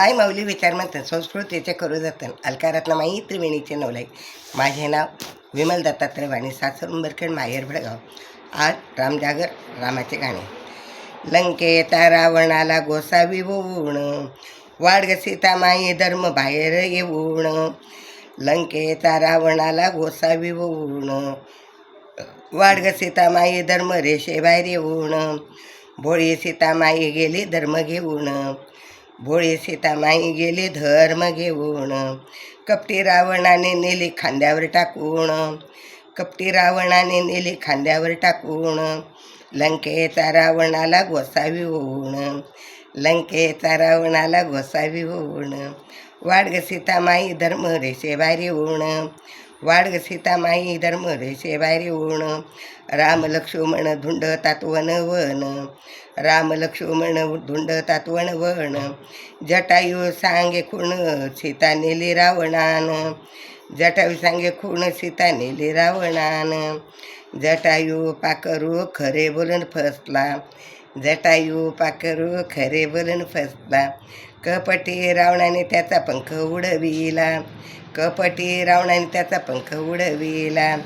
माय माऊली विचार म्हणतात संस्कृतीचे करू जातात अलकारातनं माई त्रिवेणीचे नवलाई. माझे नाव विमल दत्तात्रय वाणी सासर उंबरखेड माहेर भडगाव. आज रामजागर रामाचे गाणे. लंकेता रावणाला गोसावी होऊन वाडग सीता माई धर्म बाहेर येऊन लंकेता रावणाला गोसावी होऊन वाडग सीतामाई धर्म रेषेबाहेर येऊन भोळी सीतामाई गेली धर्म घेऊन भोळी सीतामाई गेली धर्म घेऊन. कपटी रावणाने नेली खांद्यावर टाकून. कपटी रावणाने नेली खांद्यावर टाकून. लंकेचा रावणाला गोसावी होऊन. लंकेचा रावणाला गोसावी होऊन. वाडग सीतामाई धर्म रेषेबाहेर होऊन. वाडग सीतामाई धर्म रेषेबाहेर ओण राम लक्ष्मण धुंड तात्वन वन. राम लक्ष्मण धुंड तात्वन वन. जटायू सांगे खूण सीता नेली रावणान. जटायू सांगे खूण सीता नेली रावणान. जटायू पाकरू खरे बोलून फसला. जटायू पाकरू खरे बोलून फसला. कपटी रावणाने त्याचा पंख उडविला. कपटी रावणाने त्याचा पंख उडविला.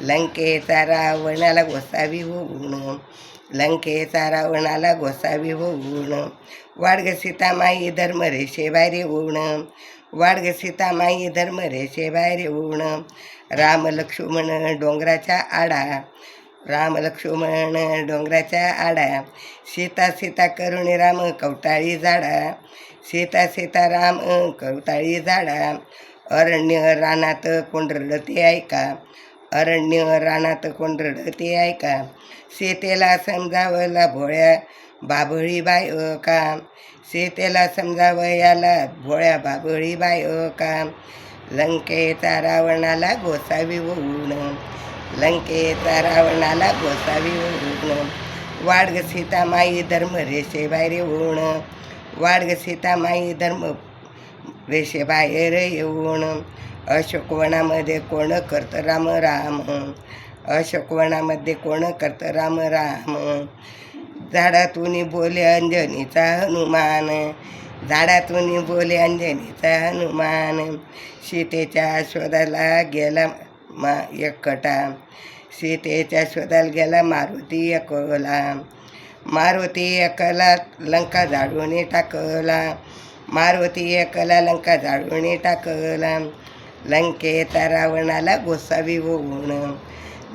लंकेचा रावणाला गोसावी होऊन लंकेचा रावणाला गोसावी होऊन वाडग सीतामाई धर्म रेषेबाहेर येऊन वाडग सीतामाई धर्म रेषेबाहेर येऊन राम लक्ष्मण डोंगराच्या आडा राम लक्ष्मण डोंगराच्या आडा सीता सीता करुणी राम कवटाळी झाडा सीता सीता राम कवटाळी झाडा अरण्य रानात कोण ऐका. अरण्य रानात कोण ऐका. सीतेला समजावला भोळ्या बाभळी बाय का? सीतेला समजावं याला भोळ्या बाभळी बाय का? लंकेचा रावणाला गोसावी होऊन लंकेचा रावणाला गोसावी होऊन वाडग सीतामाई धर्म रेषे बाहेर येऊन. वाडग सीतामाई धर्म रेषे येऊन अशोकवनामध्ये कोण करतं राम राम? अशोकवनामध्ये कोण करतं राम राम? झाडातून बोले अंजनीचा हनुमान. झाडातून बोले अंजनीचा हनुमान. सीतेच्या शोधाला गेला मा एकटा. सीतेच्या शोधाला गेला मारुती एकला. मारुती एकला लंका झाडून टाकला. मारुती एकला लंका जाळून टाकला लंकेचा रावणाला गोसावी होऊन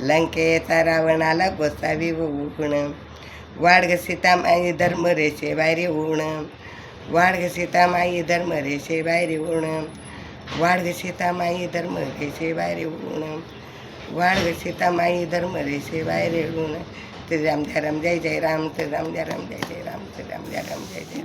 लंकेचा रावणाला गोसावी होऊन वाडग सीतामाई धर्म रेषे बाहेर येऊन. वाडग सीतामाई धर्म रेषे बाहेर येऊन. वाडग सीतामाई धर्म रेषे बाहेर येऊन. वाडग सीतामाई धर्म रेषे बाहेर येऊन. श्री राम जय राम जय जय राम श्री राम जय राम जय जय राम श्री राम जय राम जय जय राम.